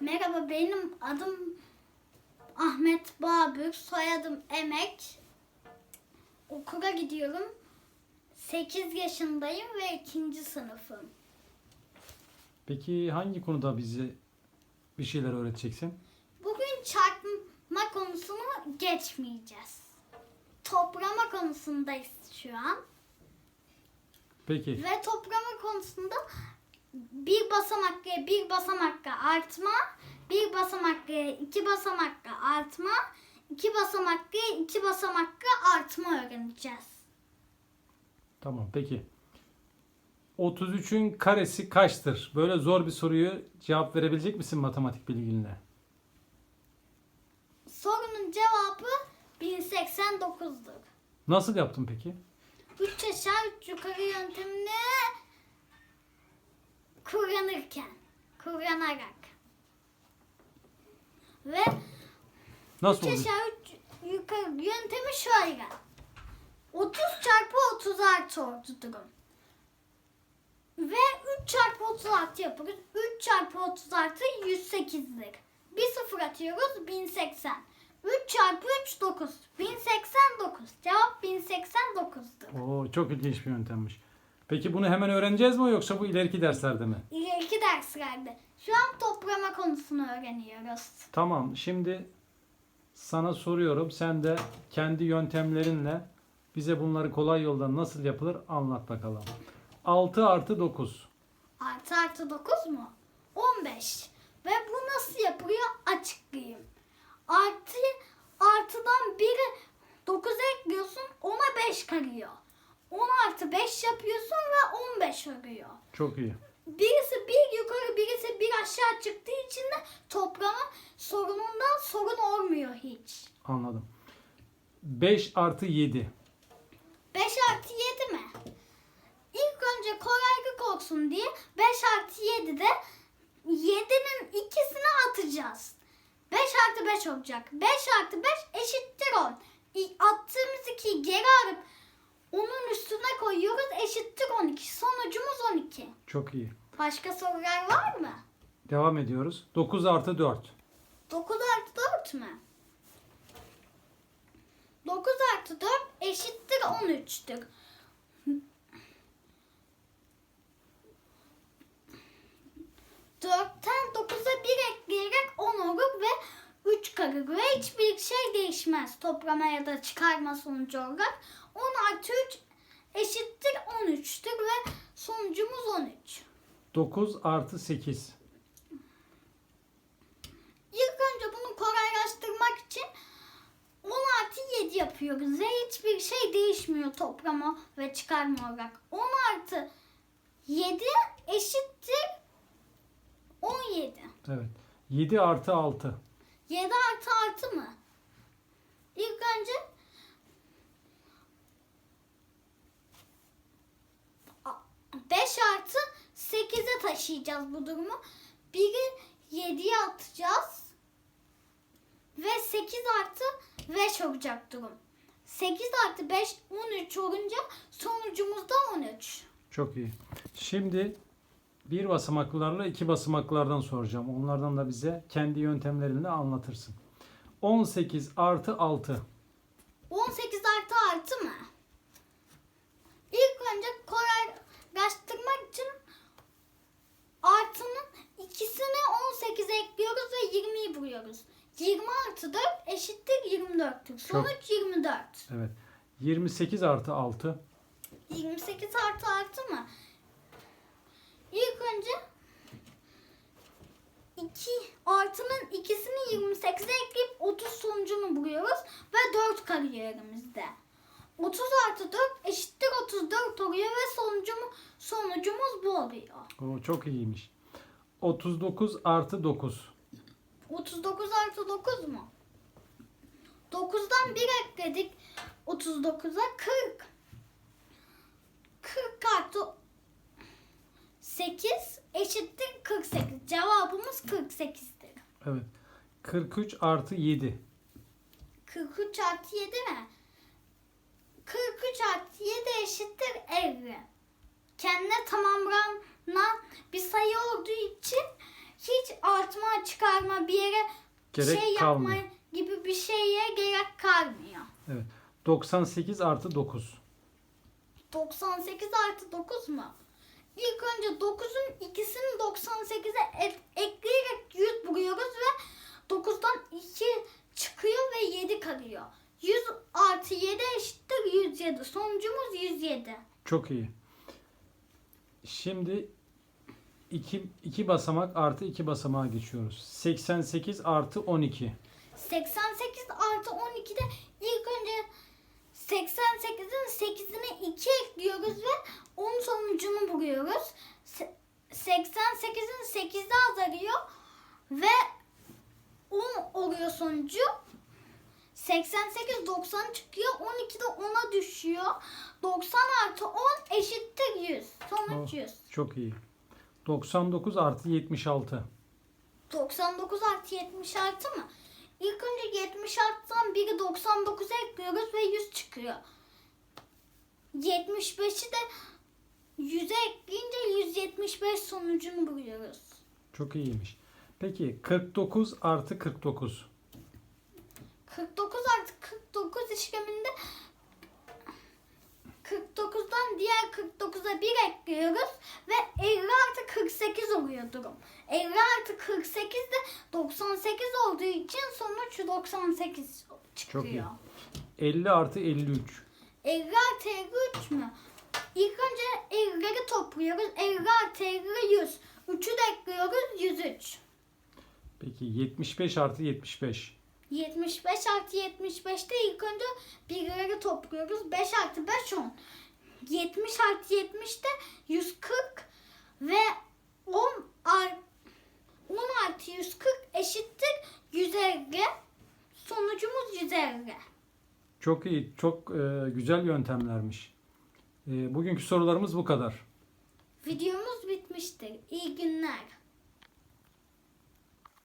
Merhaba benim adım Ahmet Babür, soyadım Emek. Okula gidiyorum. 8 yaşındayım ve ikinci sınıfım. Peki hangi konuda bize bir şeyler öğreteceksin? Bugün çarpma konusunu geçmeyeceğiz. Toplama konusundayız şu an. Peki. Ve toplama konusunda bir basamakla bir basamakla artma, bir basamakla iki basamakla artma, iki basamakla iki basamakla artma öğreneceğiz. Tamam peki. 33'ün karesi kaçtır? Böyle zor bir soruyu cevap verebilecek misin matematik bilginle? Sorunun cevabı 1089'dur. Nasıl yaptın peki? 3 aşağı 3 yukarı yöntemini kullanırken, kullanarak. Ve Nasıl 3 oldu? aşağı 3 yukarı yöntemi şöyle. 30 çarpı 30 artı durum. Ve 3 çarpı 30 artı yapıyoruz. 3 çarpı 30 artı 108'lik. Bir sıfır atıyoruz 1080. 3 çarpı 3 9. 1089. Cevap 1089'dur. Oo, çok ilginç bir yöntemmiş. Peki bunu hemen öğreneceğiz mi yoksa bu ileriki derslerde mi? İleriki derslerde. Şu an toplama konusunu öğreniyoruz. Tamam. Şimdi sana soruyorum. Sen de kendi yöntemlerinle bize bunları kolay yoldan nasıl yapılır anlat bakalım. 6 artı 9. Artı artı 9 mu? 15. Ve bu nasıl yapılıyor açıklayayım. Artı artıdan biri 9 ekliyorsun ona 5 kalıyor. 10 artı 5 yapıyorsun ve 15 oluyor. Çok iyi. Birisi bir yukarı birisi bir aşağı çıktığı için de toplama sorunundan sorun olmuyor hiç. Anladım. 5 artı 7. 5 artı 7 mi? İlk önce kolaylık olsun diye 5 artı 7'de 7'nin ikisini atacağız. 5 artı 5 olacak. 5 artı 5 eşittir 10. İ- Attığımız 2'yi geri alıp onun üstüne koyuyoruz eşittir 12. Sonucumuz 12. Çok iyi. Başka sorular var mı? Devam ediyoruz. 9 artı 4. 9 artı 4 mü? 9 artı 4 eşittir 13'tür. 4'ten 9'a 1 ekleyerek 10 olur ve 3 kalır ve hiçbir şey değişmez toplama ya da çıkarma sonucu olarak. 10 artı 3 eşittir 13'tür ve sonucumuz 13. 9 artı 8. İlk önce bunu kolaylaştırmak için 10 artı 7 yapıyoruz ve hiçbir şey değişmiyor toplama ve çıkarma olarak. 10 artı 7 eşittir 17. Evet. 7 artı 6. 7 artı artı mı? İlk önce A- 5 artı 8'e taşıyacağız bu durumu. Biri 7'ye atacağız. Ve 8 artı 5 olacak durum. 8 artı 5 13 olunca sonucumuz da 13. Çok iyi. Şimdi bir basamaklarla iki basamaklardan soracağım. Onlardan da bize kendi yöntemlerinle anlatırsın. 18 artı 6. 18 artı artı mı? İlk önce kolaylaştırmak için artının ikisini 18 ekliyoruz ve 20'yi buluyoruz. 20 artı 4 eşittir 24'tür. Sonuç 24. Evet. 28 artı 6. 28 artı artı mı? İlk önce 2 artının ikisini 28'e ekleyip 30 sonucunu buluyoruz ve 4 kalıyor elimizde. 30 artı 4 eşittir 34 oluyor ve sonucumuz, sonucumuz bu oluyor. Oo, çok iyiymiş. 39 artı 9. 39 artı 9 mu? 9'dan 1 ekledik 39'a 40. 40 artı 8 eşittir 48. Cevabımız 48'dir. Evet. 43 artı 7. 43 artı 7 mi? 43 artı 7 eşittir 50. Kendine tamamlanan bir sayı olduğu için hiç artma çıkarma bir yere Gerek şey yapma kalmıyor. Bir şeye gerek kalmıyor. Evet. 98 artı 9. 98 artı 9 mu? İlk önce 9'un ikisini 98'e et- ekleyerek 100 buluyoruz ve 9'dan 2 çıkıyor ve 7 kalıyor. 100 artı 7 eşittir 107. Sonucumuz 107. Çok iyi. Şimdi 2 2 basamak artı 2 basamağa geçiyoruz. 88 artı 12. 88 artı 12'de ilk önce 88'in 8'ine 2 ekliyoruz ve 10 sonucunu buluyoruz. Se- 88'in 8'de azalıyor ve 10 oluyor sonucu. 88 90 çıkıyor. 12 de 10'a düşüyor. 90 artı 10 eşittir 100. Sonuç Oh. 100. Çok iyi. 99 artı 76. 99 artı 76 mı? İlk önce 76'dan biri 99'a ekliyoruz ve 100 çıkıyor. 75'i de 100'e ekleyince 175 sonucunu buluyoruz. Çok iyiymiş. Peki 49 artı 49. 49 artı 49 işleminde 49'dan diğer 49'a 1 ekliyoruz ve 50 artı 48 oluyor durum. 50 artı 48 de 98 olduğu için sonuç 98 çıkıyor. Çok iyi. 50 artı 53. 50 artı 53 mü? İlk önce 50'leri topluyoruz. 50 artı 50 100. 3'ü de ekliyoruz 103. Peki 75 artı 75. 75 artı 75'te ilk önce birleri topluyoruz. 5 artı 5 10. 70 artı 70'te 140 ve 10 ar- 10 artı 140 eşittir 150. Sonucumuz 150. Çok iyi. Çok e, güzel yöntemlermiş. E, bugünkü sorularımız bu kadar. Videomuz bitmiştir. İyi günler.